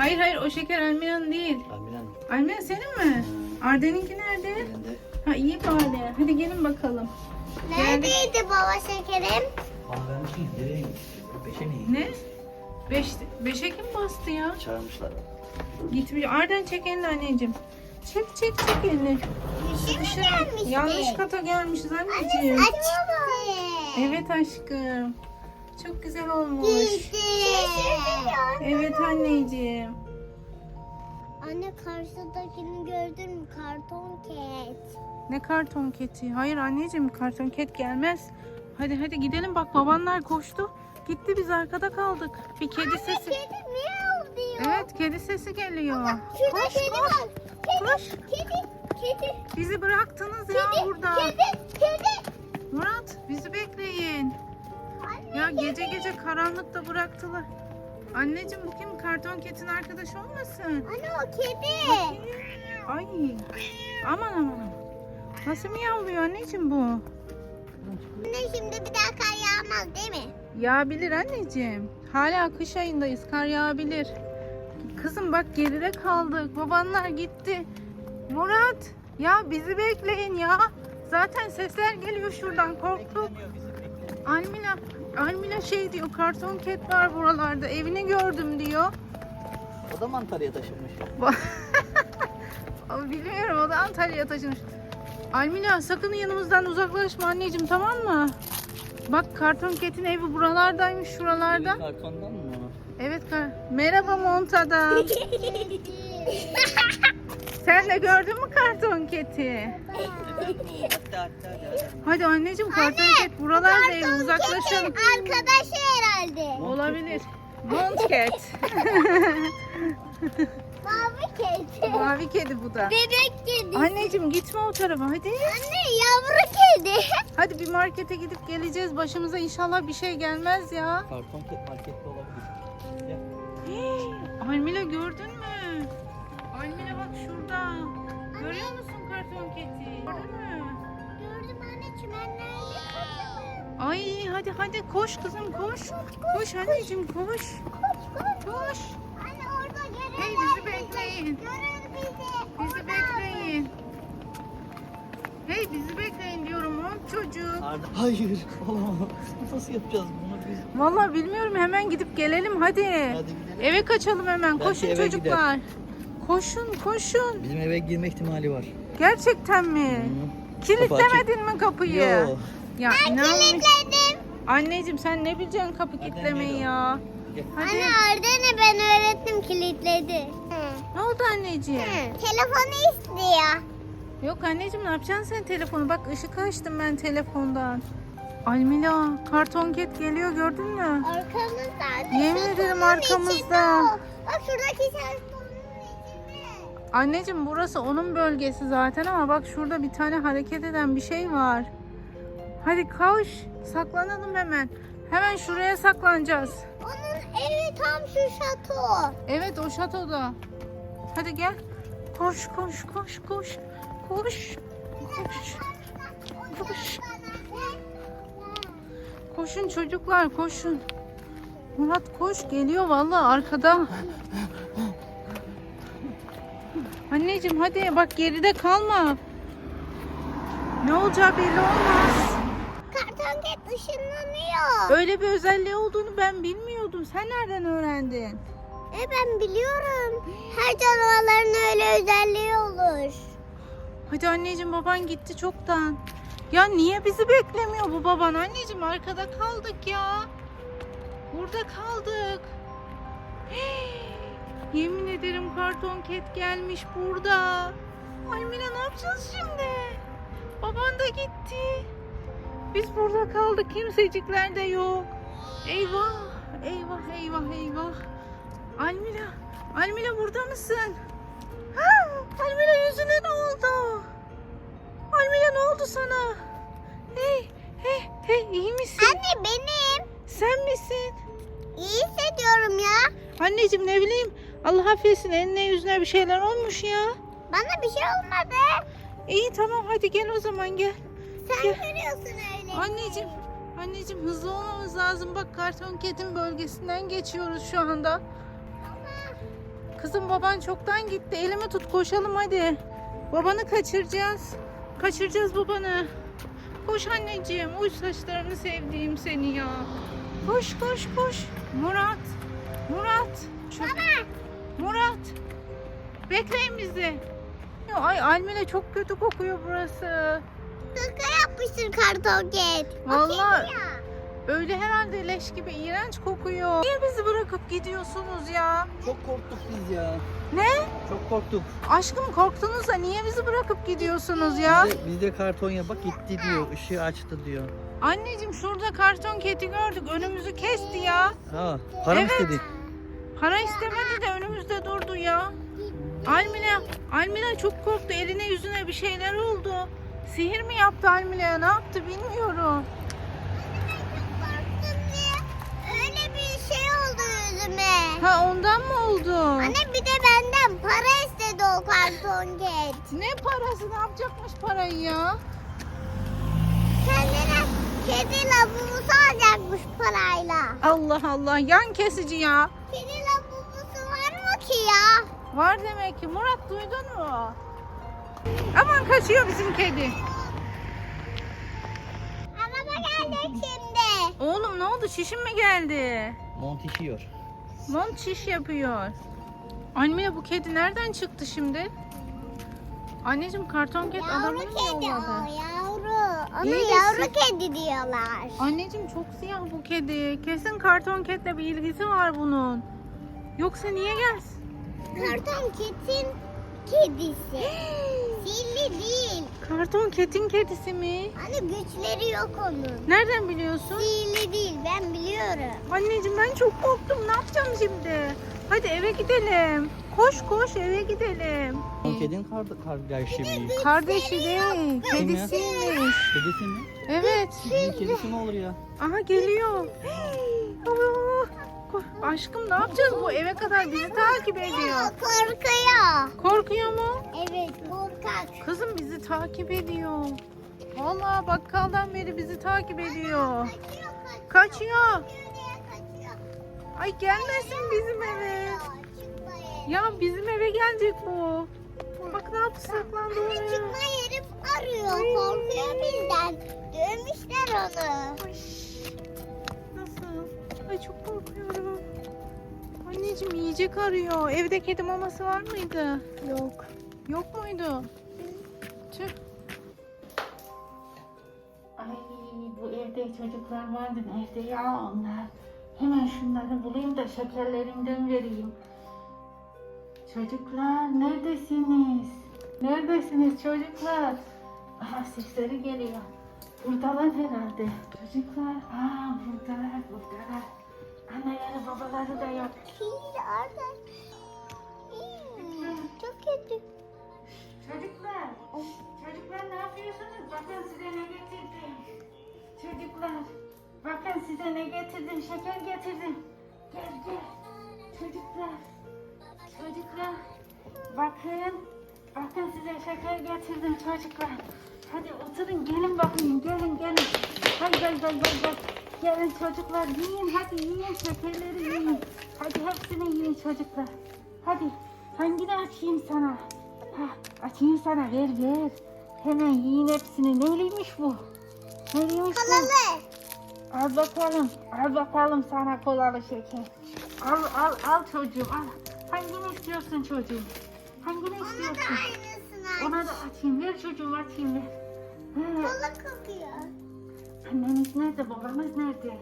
Hayır hayır o şeker Almina'nın değil. Hanım. Almina senin mi? Arden'inki nerede? Elinde. Ha iyi bari. Hadi gelin bakalım. Neredeydi baba şekerim? Bana vermişsin. Nereye gitmiş? Beşe mi? Ne? Beş, beşe kim bastı ya? Çağırmışlar. Gitmiş. Arden çek elini anneciğim. Çek çek çek elini. Mi Dışarı. gelmişti? Yanlış kata gelmişiz anneciğim. Açtı. Evet aşkım. Çok güzel olmuş. Evet anneciğim. Anne karşıdakini gördün mü? Karton ket. Ne karton keti? Hayır anneciğim karton ket gelmez. Hadi hadi gidelim bak babanlar koştu. Gitti biz arkada kaldık. Bir kedi sesi. Kedi miyav diyor. Evet kedi sesi geliyor. Şurada Koş kedi koş. var. Kedi, Koş. kedi, kedi, Bizi bıraktınız ya kedi, burada. kedi, kedi. Murat bizi bekleyin. Ya gece gece karanlıkta bıraktılar. Anneciğim bu kim? Karton ketin arkadaşı olmasın? Anne o kedi. Ay. Aman aman aman. Nasıl miyavlıyor anneciğim bu? Anne şimdi bir daha kar yağmaz değil mi? Yağabilir anneciğim. Hala kış ayındayız. Kar yağabilir. Kızım bak geride kaldık. Babanlar gitti. Murat ya bizi bekleyin ya. Zaten sesler geliyor şuradan korktuk. Almila, Almila şey diyor karton ket var buralarda evini gördüm diyor. O da mı Antalya'ya taşınmış? Ama Bilmiyorum o da Antalya'ya taşınmış. Almila sakın yanımızdan uzaklaşma anneciğim tamam mı? Bak karton ketin evi buralardaymış şuralarda. Kartondan mı? Evet kar. Merhaba Montada. Sen de gördün mü karton keti? Hadi anneciğim karton ket buralarda ev uzaklaşalım. Arkadaşı herhalde. Olabilir. Montket. Mavi kedi. Mavi kedi bu da. Bebek kedi. Anneciğim gitme o tarafa hadi. Anne yavru kedi. Hadi bir markete gidip geleceğiz. Başımıza inşallah bir şey gelmez ya. Karton ket markette olabilir. Hii, Almila gördün mü? Görüyor musun karton keti? Gördün mü? Gördüm anne çimenlerde. Ay hadi hadi koş kızım koş. Koş anneciğim koş. Koş koş. Koş. Anne orada görürler Hey bizi bizi. bekleyin. Görür bizi. Bizi bekleyin. Hey bizi bekleyin diyorum çocuğu. Arda. Hayır. Olamaz. Nasıl yapacağız bunu biz? Vallahi bilmiyorum hemen gidip gelelim hadi. Hadi gidelim. Eve kaçalım hemen. Belki Koşun eve çocuklar. Koşun koşun. Bizim eve girme ihtimali var. Gerçekten mi? Hı. Kilitlemedin mi kapıyı? Yo. Ya inanmış. Kilitledim. Anneciğim sen ne bileceksin kapı kilitlemeyi neydi o? ya? Hadi. Anne Arden'i ben öğrettim kilitledi. Ne oldu anneciğim? Telefonu istiyor. Yok anneciğim ne yapacaksın sen telefonu? Bak ışık açtım ben telefondan. Almila karton ket geliyor gördün mü? Arkamızda. Yemin ederim arkamızda. Bak şuradaki içinde. Anneciğim burası onun bölgesi zaten ama bak şurada bir tane hareket eden bir şey var. Hadi koş. Saklanalım hemen. Hemen şuraya saklanacağız. Onun evi tam şu şato. Evet o şatoda. Hadi gel. Koş koş koş koş. Koş. Koş. Koş. Koşun çocuklar koşun. Murat koş geliyor vallahi arkada. Anneciğim hadi bak geride kalma. Ne olacağı belli olmaz. Karton ket ışınlanıyor. Öyle bir özelliği olduğunu ben bilmiyordum. Sen nereden öğrendin? E ben biliyorum. Her canavarların öyle özelliği olur. Hadi anneciğim baban gitti çoktan. Ya niye bizi beklemiyor bu baban? Anneciğim arkada kaldık ya. Burada kaldık. Hey, yemin ederim karton ket gelmiş burada. Ay Mine ne yapacağız şimdi? Baban da gitti. Biz burada kaldık. Kimsecikler de yok. Eyvah. Eyvah eyvah eyvah. Almila. Almila burada mısın? Ha, Almila yüzüne ne oldu? Almila ne oldu sana? Hey, hey, hey iyi misin? Anne benim. Sen misin? İyi hissediyorum ya. Anneciğim ne bileyim. Allah affetsin eline yüzüne bir şeyler olmuş ya. Bana bir şey olmadı. İyi tamam hadi gel o zaman gel. Sen Gel. görüyorsun öyle. Anneciğim, anneciğim hızlı olmamız lazım. Bak karton ketin bölgesinden geçiyoruz şu anda. Kızım baban çoktan gitti. Elimi tut koşalım hadi. Babanı kaçıracağız. Kaçıracağız babanı. Koş anneciğim. Uy saçlarını sevdiğim seni ya. Koş koş koş. Murat. Murat. Baba. Murat. Bekleyin bizi. Ya, ay Almila çok kötü kokuyor burası. Kaka yapmışsın karton ket. Vallahi öyle herhalde leş gibi iğrenç kokuyor. Niye bizi bırakıp gidiyorsunuz ya? Çok korktuk biz ya. Ne? Çok korktuk. Aşkım korktunuz da niye bizi bırakıp gidiyorsunuz ya? Biz de, biz de karton ya bak gitti diyor. ışığı açtı diyor. Anneciğim şurada karton keti gördük. Önümüzü kesti ya. Ha, para mı Evet. istedi? Para istemedi de ya. Almila, Almila çok korktu. Eline yüzüne bir şeyler oldu. Sihir mi yaptı Almila? Ne yaptı bilmiyorum. Öyle bir şey oldu yüzüme. Ha ondan mı oldu? Anne bir de benden para istedi o karton ket. Ne parası? Ne yapacakmış parayı ya? Kendine kedi lavumusu alacakmış parayla. Allah Allah yan kesici ya. Kedi lavumusu var mı ki ya? Var demek ki. Murat duydun mu? Aman kaçıyor bizim kedi. Araba gelecek şimdi. Oğlum ne oldu? Şişin mi geldi? Mont işiyor. Mont şiş yapıyor. Anne bu kedi nereden çıktı şimdi? Anneciğim karton ket Yavru adamı mı kedi o yolladı? yavru. Ona İyi misin? yavru kedi diyorlar. Anneciğim çok siyah bu kedi. Kesin karton ketle bir ilgisi var bunun. Yoksa niye gelsin? Karton ketin kedisi. Sihirli değil. Karton ketin kedisi mi? Hani güçleri yok onun. Nereden biliyorsun? Sihirli değil ben biliyorum. Anneciğim ben çok korktum. Ne yapacağım şimdi? Hadi eve gidelim. Koş koş eve gidelim. O kedinin kar kardeşi mi? Kardeşi değil, kedisiymiş. Kedisi mi? Evet. Kedisi mi olur ya? Aha geliyor. Ko- Aşkım ne yapacağız bu eve kadar bizi takip ediyor. Korkuyor. Korkuyor mu? Evet korkak. Kızım bizi takip ediyor. Vallahi bakkaldan beri bizi takip ediyor. Kaçıyor kaçıyor. Kaçıyor. kaçıyor. Ay gelmesin bizim eve. Ya bizim eve gelecek bu. Bak ne yaptı saklandı Anne oraya. çıkma yeri arıyor. Korkuyor bizden. Dövmüşler onu. Ay, Anneciğim yiyecek arıyor. Evde kedi maması var mıydı? Yok. Yok muydu? Tüh. Ay bu evde çocuklar vardı. Nerede ya onlar? Hemen şunları bulayım da şekerlerimden vereyim. Çocuklar neredesiniz? Neredesiniz çocuklar? Aha sesleri geliyor. Buradalar herhalde. Çocuklar, aa buradalar, buradalar. Anneleri babaları da yok. Orada. Hmm, Çok kötü. Çocuklar, çocuklar ne yapıyorsunuz? Bakın size ne getirdim. Çocuklar, bakın size ne getirdim. Şeker getirdim. Gel gel. Çocuklar, çocuklar. Bakın, bakın size şeker getirdim çocuklar. Hadi oturun gelin bakayım gelin gelin. Hadi gel gel gel gel. Gelin çocuklar yiyin hadi yiyin şekerleri yiyin. Hadi hepsini yiyin çocuklar. Hadi hangini açayım sana? Ha, açayım sana ver ver. Hemen yiyin hepsini. Neyliymiş bu? Neyliymiş bu? Kalalı. Al bakalım. Al bakalım sana kolalı şeker. Al al al çocuğum al. Hangini istiyorsun çocuğum? Hangini Ona da istiyorsun? aynısını. Ona da açayım. Ver çocuğum açayım. Ver. Kola kokuyor. Annemiz nerede? Babamız nerede?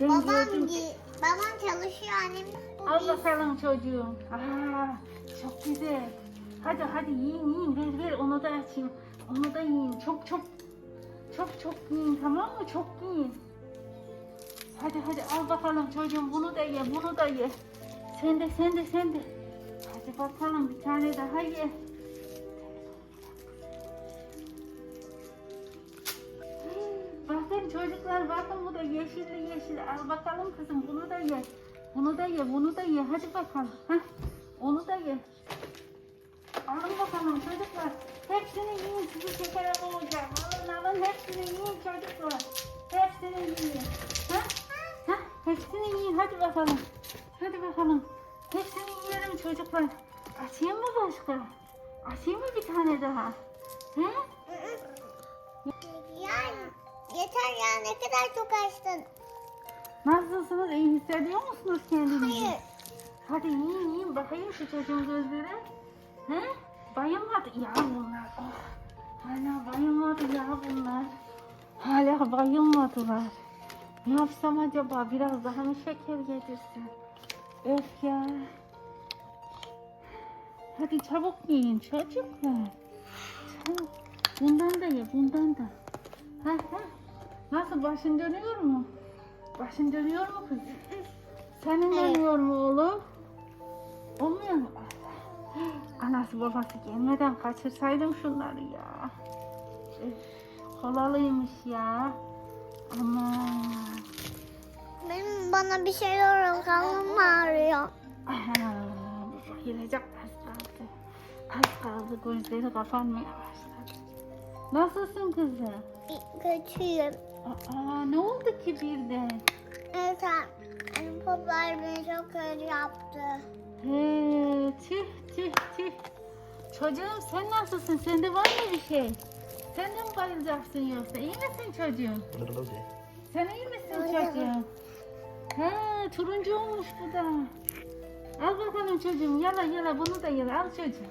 Ben Babam, gördüm. gi- babam çalışıyor annem. Al bakalım çocuğum. Aa, çok güzel. Hadi hadi yiyin yiyin ver ver onu da açayım. Onu da yiyin. Çok çok çok çok yiyin tamam mı? Çok yiyin. Hadi hadi al bakalım çocuğum bunu da ye bunu da ye. Sen de sen de sen de. Hadi bakalım bir tane daha ye. Yeşilli yeşil. Al bakalım kızım bunu da ye. Bunu da ye bunu da ye. Hadi bakalım. Heh, onu da ye. Alın bakalım çocuklar. Hepsini yiyin sizi şeker olacak. Alın alın hepsini yiyin çocuklar. Hepsini yiyin. Ha? Ha? Hepsini yiyin hadi bakalım. Hadi bakalım. Hepsini yiyelim çocuklar. Açayım mı başka? Açayım mı bir tane daha? He? Yeter ya ne kadar çok açtın. Nasılsınız? İyi hissediyor musunuz kendinizi? Hayır. Hadi yiyin yiyin bakayım şu çocuğun gözleri. He? Bayılmadı ya bunlar. Oh. Hala bayılmadı ya bunlar. Hala bayılmadılar. Ne yapsam acaba? Biraz daha mı şeker yedirsem? Öf ya. Hadi çabuk yiyin çocuklar. Çabuk. Bundan da ye, bundan da. Ha ha. Nasıl başın dönüyor mu? Başın dönüyor mu kız? Senin Evet. dönüyor mu oğlum? Olmuyor mu? Anası babası gelmeden kaçırsaydım şunları ya. Üf, kolalıymış ya. Aman. Benim bana bir şeyler oluyor. Karnım ağrıyor. Aha, bayılacak az kaldı. Az kaldı gözleri kapanmaya başladı. Nasılsın kızım? Kötüyüm. Aa, ne oldu ki birden? Evet, benim poplar beni çok kötü yaptı. He, tüh tüh tüh. Çocuğum sen nasılsın? Sende var mı bir şey? Sen de mi bayılacaksın yoksa? İyi misin çocuğum? Sen iyi misin çocuğum? Ha, turuncu olmuş bu da. Al bakalım çocuğum. Yala yala bunu da yala. Al çocuğum.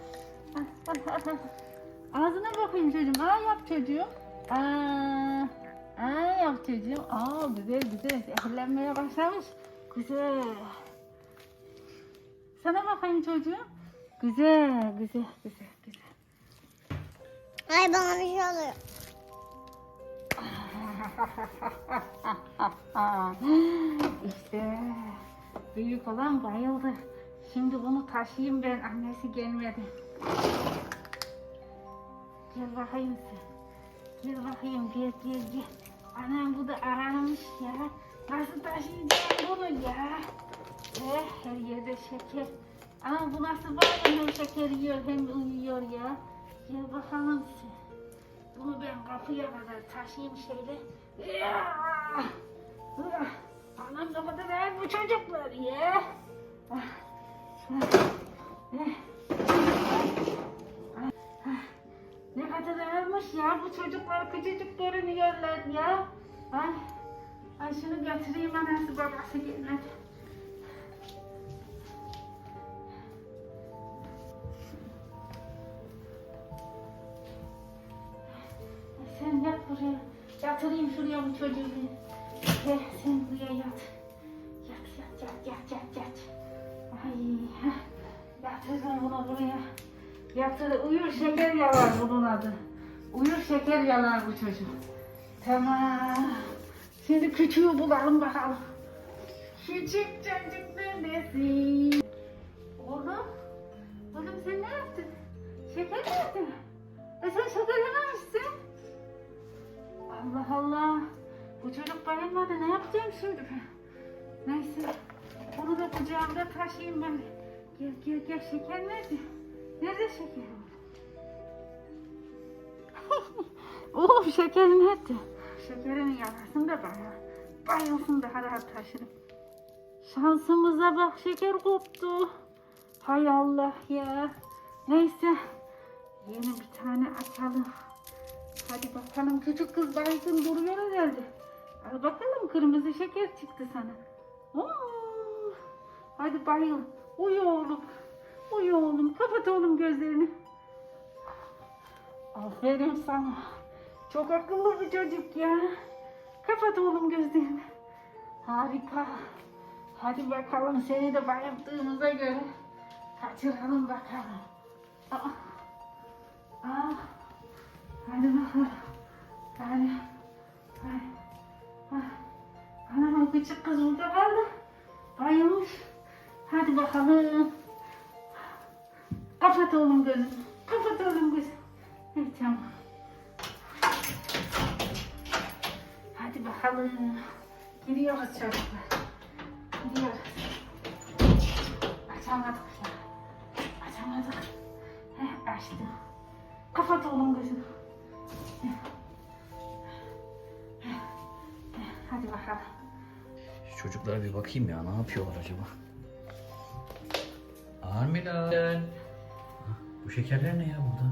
Al, al, al, al. Ağzına bakayım çocuğum. Aa yap çocuğum. Aa, aa yap çocuğum. Aa güzel güzel. Zehirlenmeye başlamış. Güzel. Sana bakayım çocuğum. Güzel, güzel, güzel, güzel. Ay bana bir şey oluyor. işte büyük olan bayıldı. Şimdi bunu taşıyayım ben. Annesi gelmedi. Gel bakayım sen. Gel bakayım gel gel gel. Anam bu da aranmış ya. Nasıl taşıyacağım bunu ya? Eh her yerde şeker. Ama bu nasıl var hem şeker yiyor hem uyuyor ya. Gel bakalım sen. Bunu ben kapıya kadar taşıyayım şöyle. Ya! Ah! Anam da kadar değil bu çocuklar ya. Ah! Eh! Ne kadar ağırmış ya bu çocuklar küçücük görünüyorlar ya. Ay, ay şunu götüreyim anası babası gelmedi. Sen yat buraya. Yatırayım şuraya bu çocuğu. Gel sen buraya yat. Yat yat yat yat yat yat. Ay. Yatırdım bunu buraya. Yatır, uyur şeker yalar bunun adı. Uyur şeker yalar bu çocuk. Tamam. Şimdi küçüğü bulalım bakalım. Küçük çocuk neredesin? Oğlum. Oğlum sen ne yaptın? Şeker mi yaptın? E sen şeker yememişsin. Allah Allah. Bu çocuk bayılmadı. Ne yapacağım şimdi ben? Neyse. Onu da kucağımda taşıyayım ben. Gel gel gel. Şeker nerede? Nerede şeker? oh şeker nerede? Şekerin yalasın da bana. Bayılsın daha rahat taşırım. Şansımıza bak şeker koptu. Hay Allah ya. Neyse. Yeni bir tane açalım. Hadi bakalım küçük kız baygın duruyor herhalde. Al bakalım kırmızı şeker çıktı sana. Oo. Hadi bayıl. Uyu oğlum. Uyu oğlum. Kapat oğlum gözlerini. Aferin sana. Çok akıllı bir çocuk ya. Kapat oğlum gözlerini. Harika. Hadi bakalım seni de bayılttığımıza göre kaçıralım bakalım. Aa. Aa. Hadi bakalım. Hadi. Hadi. Ah. Anam o küçük kız burada kaldı. Bayılmış. Hadi bakalım. Kapat oğlum gözünü. Kapat oğlum gözünü. Evet tamam. Hadi bakalım. Gidiyoruz çocuklar. Gidiyoruz. Açamadık ya. Açamadık. Heh, açtım. Kapat oğlum gözünü. Hadi bakalım. Çocuklara bir bakayım ya ne yapıyorlar acaba? Ağır Bu şekerler ne ya burada?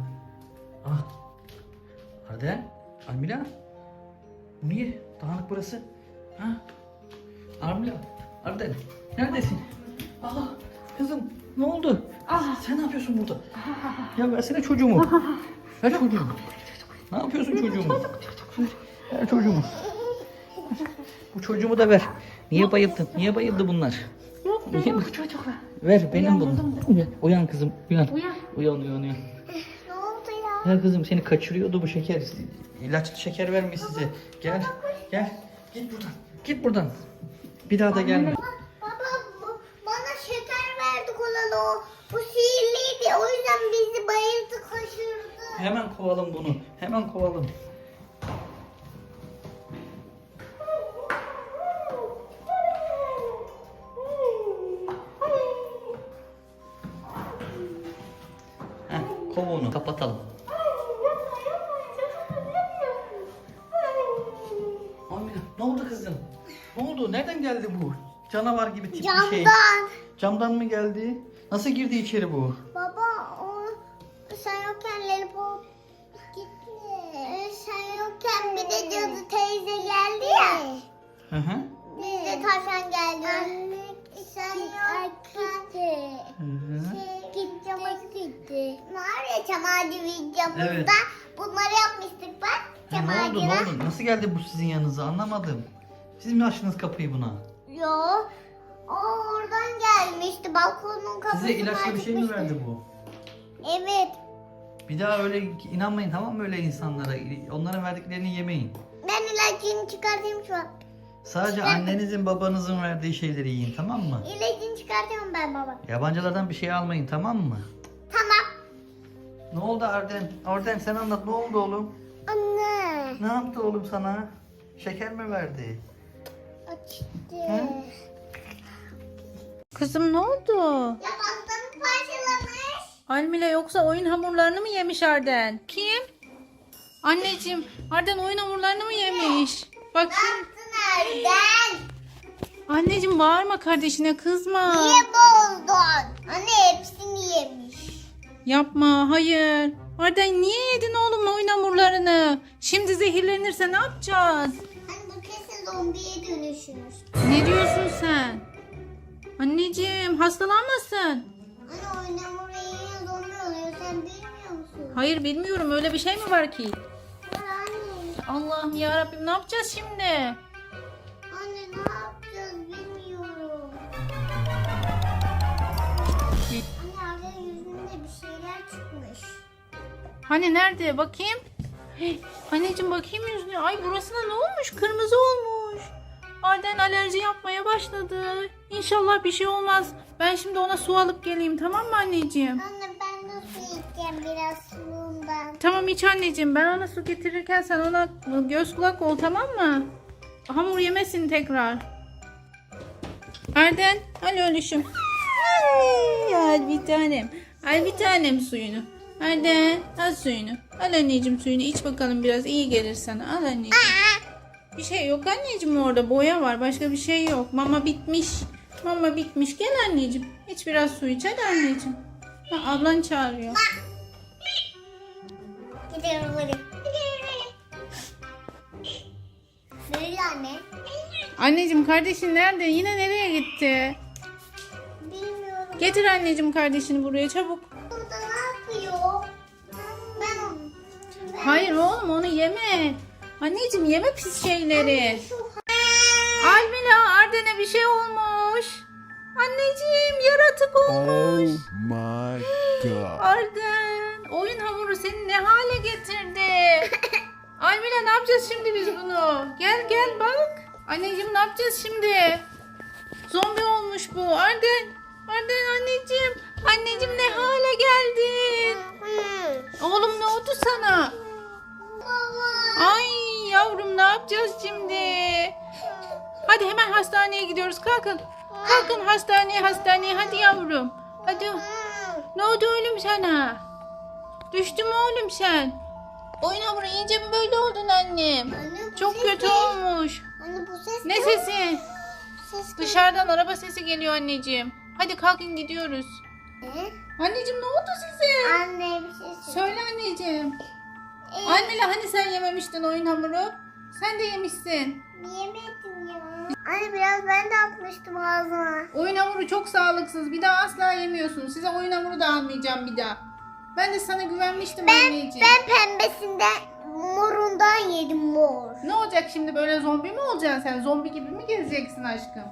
Ah. Arden. Almila. Bu niye? Dağınık burası. Ha? Almila. Arden. Neredesin? Ah kızım ne oldu? Ah. Sen ne yapıyorsun burada? Ya versene çocuğumu. Ver çocuğumu. Ne yapıyorsun çocuğumu? Ver, çocuğumu. Bu çocuğumu da ver. Niye bayıldın? Niye bayıldı bunlar? Niye bu çocuk? Ver benim bunun. Uyan, uyan kızım uyan. Uyan uyan uyan. Ne oldu ya? Ya kızım seni kaçırıyordu bu şeker. İlaçlı şeker vermiş size. Gel gel. Git buradan. Git buradan. Bir daha da gelme. Baba bu, bana şeker verdi kolalı o. Bu sihirliydi. O yüzden bizi bayıldı kaçırdı. Hemen kovalım bunu. Hemen kovalım. Heh, kov onu. Kapatalım. Amina ne oldu kızım? Ne oldu? Nereden geldi bu? Canavar gibi tipli şey. Camdan. Camdan mı geldi? Nasıl girdi içeri bu? Videomuzda Evet. bunları yapmıştık bak. Çam ne oldu ne oldu? Nasıl geldi bu sizin yanınıza anlamadım. Siz mi açtınız kapıyı buna? Yo. O oradan gelmişti. Balkonun kapısını Size ilaçlı bir şey mi verdi bu? Evet. Bir daha öyle inanmayın tamam mı öyle insanlara? Onların verdiklerini yemeyin. Ben ilacını çıkartayım şu an. Sadece annenizin babanızın verdiği şeyleri yiyin tamam mı? İlacını çıkartıyorum ben baba. Yabancılardan bir şey almayın tamam mı? Tamam. Ne oldu Arden? Arden sen anlat ne oldu oğlum? Anne. Ne yaptı oğlum sana? Şeker mi verdi? Açtı. Hı? Kızım ne oldu? Ya pastamız parçalamış. Almila yoksa oyun hamurlarını mı yemiş Arden? Kim? Anneciğim Arden oyun hamurlarını mı yemiş? Bak şimdi. Yaptın Erden. Anneciğim bağırma kardeşine kızma. Niye bozdun? Anne hepsini yemiş. Yapma hayır. Arden niye yedin oğlum oyun hamurlarını? Şimdi zehirlenirse ne yapacağız? Anne bu kesin zombiye dönüşür. Ne diyorsun sen? Anneciğim hastalanmasın. Anne oynama yiyince zombi oluyor. Sen bilmiyor musun? Hayır bilmiyorum öyle bir şey mi var ki? Var anne. Allah'ım ya Rabbim ne yapacağız şimdi? Hani nerede bakayım? Hey, anneciğim bakayım yüzüne. Ay burasına ne olmuş? Kırmızı olmuş. Arden alerji yapmaya başladı. İnşallah bir şey olmaz. Ben şimdi ona su alıp geleyim tamam mı anneciğim? Anne ben de su içeceğim biraz suluğundan. Tamam iç anneciğim. Ben ona su getirirken sen ona göz kulak ol tamam mı? Hamur yemesin tekrar. Arden al ölüşüm. Ay, al bir tanem. Al bir tanem suyunu. Arden al suyunu. Al anneciğim suyunu iç bakalım biraz iyi gelir sana. Al anneciğim. Bir şey yok anneciğim orada boya var başka bir şey yok. Mama bitmiş. Mama bitmiş. Gel anneciğim. İç biraz su iç hadi anneciğim. Ha, ablan çağırıyor. Gidiyorum hadi. Hadi. Nereye anne? Anneciğim kardeşin nerede? Yine nereye gitti? Bilmiyorum. Getir anneciğim kardeşini buraya çabuk. Hayır oğlum onu yeme. Anneciğim yeme pis şeyleri. Almila Arden'e bir şey olmuş. Anneciğim yaratık Oh olmuş. my god. Arden oyun hamuru seni ne hale getirdi? Almila ne yapacağız şimdi biz bunu? Gel gel bak. Anneciğim ne yapacağız şimdi? Zombi olmuş bu. Arden. Arden anneciğim. Anneciğim ne hale geldin? Oğlum ne oldu sana? Baba. Ay yavrum ne yapacağız şimdi? Hadi hemen hastaneye gidiyoruz. Kalkın. Kalkın hastaneye hastaneye hadi yavrum. Hadi. Ne oldu oğlum sana? Düştü mü oğlum sen? Oyun hamuru iyice mi böyle oldun annem? Anne, Çok kötü ne? olmuş. Anne bu ses Ne sesi? Ses Dışarıdan araba sesi geliyor anneciğim. Hadi kalkın gidiyoruz. Ne? Anneciğim ne oldu size? Anne bir şey söyle. Söyle anneciğim. Ee, Almila hani sen yememiştin oyun hamuru? Sen de yemişsin. Yemedim ya. Anne biraz ben de atmıştım ağzıma. Oyun hamuru çok sağlıksız. Bir daha asla yemiyorsun. Size oyun hamuru da almayacağım bir daha. Ben de sana güvenmiştim Ben, anneciğim. ben pembesinden morundan yedim mor. Ne olacak şimdi böyle zombi mi olacaksın sen? Zombi gibi mi gezeceksin aşkım?